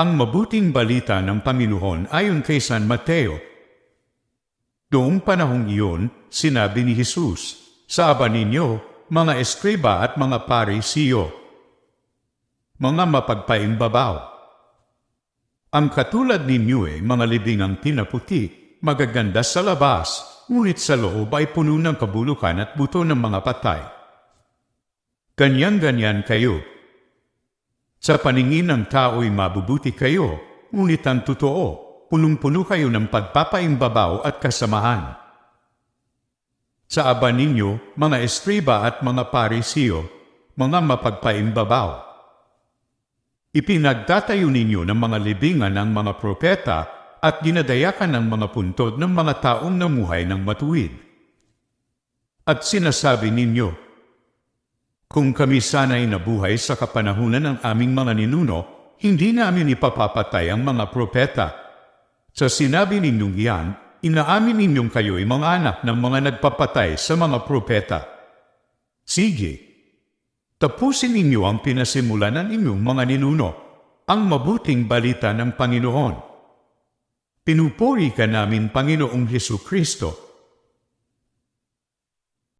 Ang mabuting balita ng Panginoon ayon kay San Mateo. Noong panahong iyon, sinabi ni Jesus, Sa ninyo, mga eskriba at mga parisiyo, mga mapagpaimbabaw. Ang katulad ninyo ay mga libingang pinaputi, magaganda sa labas, ngunit sa loob ay puno ng kabulukan at buto ng mga patay. Ganyan-ganyan kayo. Sa paningin ng tao'y mabubuti kayo, ngunit ang totoo, punong-puno kayo ng pagpapaimbabaw at kasamahan. Sa aba ninyo, mga estriba at mga parisiyo, mga mapagpaimbabaw. Ipinagtatayo ninyo ng mga libingan ng mga propeta at ginadayakan ng mga puntod ng mga taong namuhay ng matuwid. At sinasabi ninyo, kung kami sana'y nabuhay sa kapanahunan ng aming mga ninuno, hindi namin ipapapatay ang mga propeta. Sa sinabi ninyong iyan, inaamin ninyong kayo'y mga anak ng mga nagpapatay sa mga propeta. Sige, tapusin ninyo ang pinasimulan ng inyong mga ninuno, ang mabuting balita ng Panginoon. Pinupuri ka namin, Panginoong Heso Kristo,